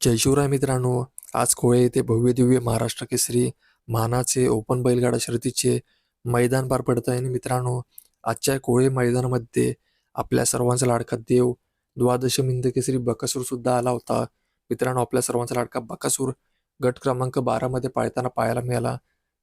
जय शिवराय मित्रांनो आज कोळे येथे भव्य दिव्य महाराष्ट्र केसरी मानाचे ओपन बैलगाडा शर्यतीचे मैदान पार पडत आहे. आणि मित्रांनो आजच्या कोळे मैदानामध्ये आपल्या सर्वांचा लाडका देव द्वादश मिंद केसरी बकासूर सुद्धा आला होता. मित्रांनो आपल्या सर्वांचा लाडका बकासूर गट क्रमांक बारामध्ये पाळताना पाहायला मिळाला.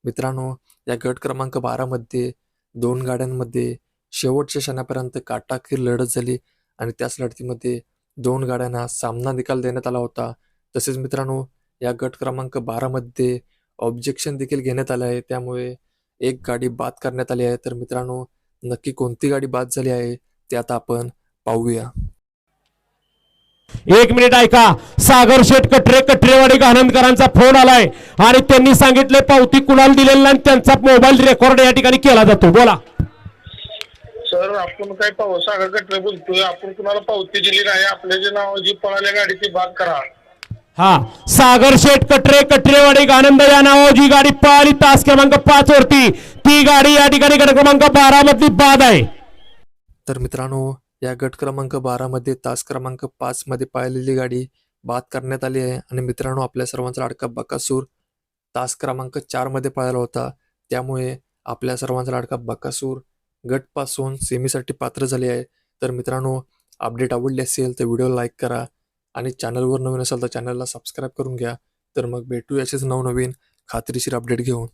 मित्रांनो या गट क्रमांक बारामध्ये दोन गाड्यांमध्ये शेवटच्या क्षणापर्यंत काटाखीर लढत झाली आणि त्याच लढतीमध्ये दोन गाड्यांना सामना निकाल देण्यात आला होता. तसेच मित्रांनो या गट क्रमांक बारामध्ये ऑब्जेक्शन देखील घेण्यात आलं आहे. त्यामुळे एक गाडी बाद करण्यात आली आहे. तर मित्रांनो नक्की कोणती गाडी बाद झाली आहे ते आता आपण पाहूया. एक मिनिट ऐका. सागर शेठ कटरे कटरेवाडी आनंदकरांचा फोन आलाय. आणि त्यांनी सांगितले पावती कुणाला दिलेला नाही आणि त्यांचा मोबाईल रेकॉर्ड या ठिकाणी केला जातो. बोला. सर आपण काय पाहू सागर गटरे बोलतोय. आपण कुणाला पावती दिली नाही. आपल्या जे नाव जी पळाल्या गाडीची बाद करा. हा. सागर शेठ कटरे कटरेवाडी आनंद या नावावर जी गाडी पळाली. तास क्रमांक पाच वरती. ती गाडी या ठिकाणी गट क्रमांक बारा मधली बाद आहे. तर मित्रांनो या गट क्रमांक बारामध्ये तास क्रमांक पाच मध्ये पाहिलेली गाडी बाद करण्यात आली आहे. आणि मित्रांनो आपल्या सर्वांचा लाडका बकासूर तास क्रमांक चारमध्ये पाळला होता. त्यामुळे आपल्या सर्वांचा लाडका बकासूर गटपासून सेमीसाठी पात्र झाले आहे. तर मित्रांनो अपडेट आवडली असेल तर व्हिडिओ लाईक करा आणि चॅनलवर नवीन असाल तर चॅनलला सबस्क्राईब करून घ्या. तर मग भेटू असेच नवनवीन खात्रीशीर अपडेट घेऊन.